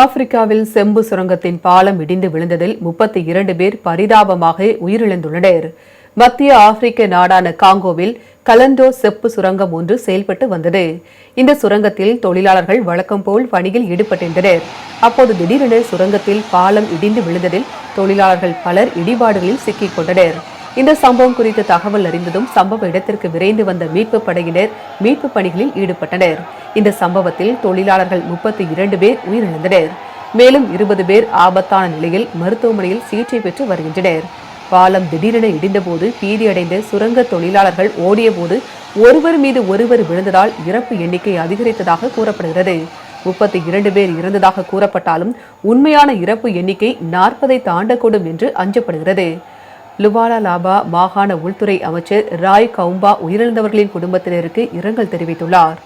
ஆப்பிரிக்காவில் செம்பு சுரங்கத்தின் பாலம் இடிந்து விழுந்ததில் முப்பத்தி இரண்டு பேர் பரிதாபமாக உயிரிழந்துள்ளனர். மத்திய ஆப்பிரிக்க நாடான காங்கோவில் கலண்டோ செப்பு சுரங்கம் ஒன்று செயல்பட்டு வந்தது. இந்த சுரங்கத்தில் தொழிலாளர்கள் வழக்கம் போல் பணியில் ஈடுபட்டிருந்தனர். அப்போது திடீரென சுரங்கத்தில் பாலம் இடிந்து விழுந்ததில் தொழிலாளர்கள் பலர் இடிபாடுகளில் சிக்கிக் கொண்டனர். இந்த சம்பவம் குறித்த தகவல் அறிந்ததும் சம்பவ இடத்திற்கு விரைந்து வந்த மீட்பு படையினர் மீட்பு பணிகளில் ஈடுபட்டனர். இந்த சம்பவத்தில் தொழிலாளர்கள் முப்பத்தி இரண்டு பேர் உயிரிழந்தனர். மேலும் இருபது பேர் ஆபத்தான நிலையில் மருத்துவமனையில் சிகிச்சை பெற்று வருகின்றனர். பாலம் திடீரென இடிந்தபோது பீதியடைந்த சுரங்க தொழிலாளர்கள் ஓடியபோது ஒருவர் மீது ஒருவர் விழுந்ததால் இறப்பு எண்ணிக்கை அதிகரித்ததாக கூறப்படுகிறது. முப்பத்தி இரண்டு பேர் இறந்ததாக கூறப்பட்டாலும் உண்மையான இறப்பு எண்ணிக்கை நாற்பதை தாண்டக்கூடும் என்று அஞ்சப்படுகிறது. லுவாலா லாபா மாகாண உள்துறை அமைச்சர் ராய் கவும்பா உயிரிழந்தவர்களின் குடும்பத்தினருக்கு இரங்கல் தெரிவித்துள்ளார்.